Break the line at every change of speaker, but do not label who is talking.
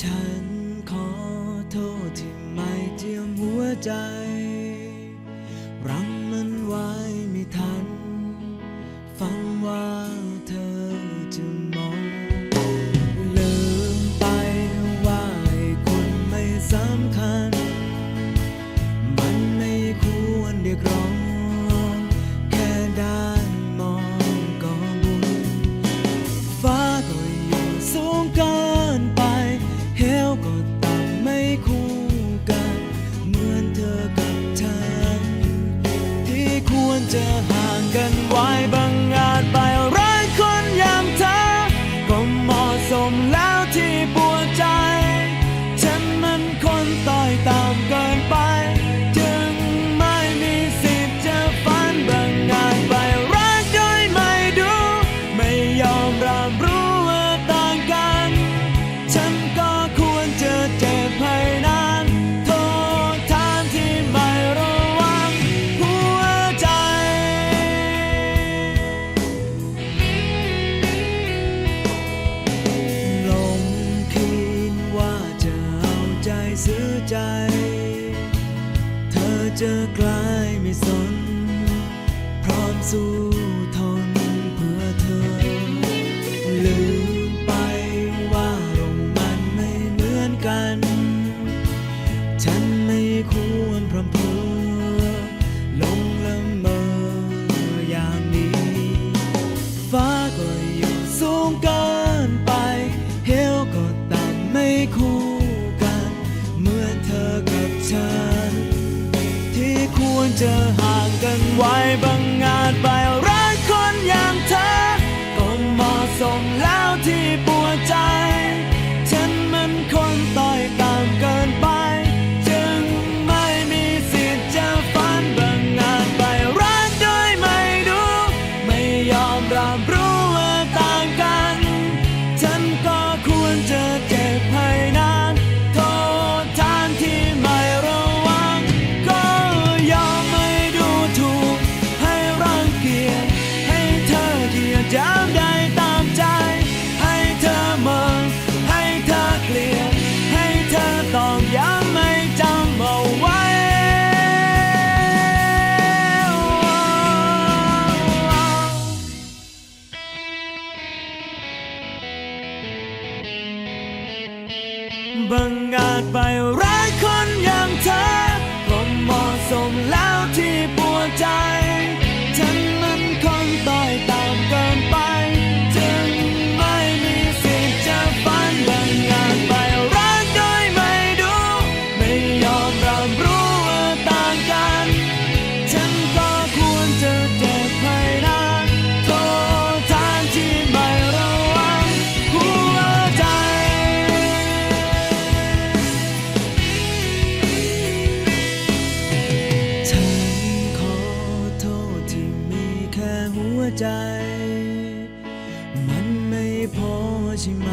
ฉันขอโทษที่ไม่เจียมหัวใจ เจะห่างกันไว้บางอาจไปรักคนอย่างเธอก็เหมาะสมแล้วที่ป เธอจะกลายไม่สน พร้อมสู้ทนเพื่อเธอ ลืมไปว่าลมมันไม่เหมือนกัน ฉันไม่ควรพรำเพอลงละเมออย่างนี้ ฟ้าก็อยู่สูงกิน ไว้บังอาจไปรักคนอย่างเธอ ก็เหมาะสมแล้วที่ปวดใจ ฉันมันคนต่อยตามเกินไป จึงไม่มีสิทธิ์จะฝันบังอาจไปรักโดยไม่ดูไม่ยอมรับรู้ บังอาจไปรักคนอย่างเธอผมเหมาะสมแล้ว ใจ มันไม่พอใช่ไหม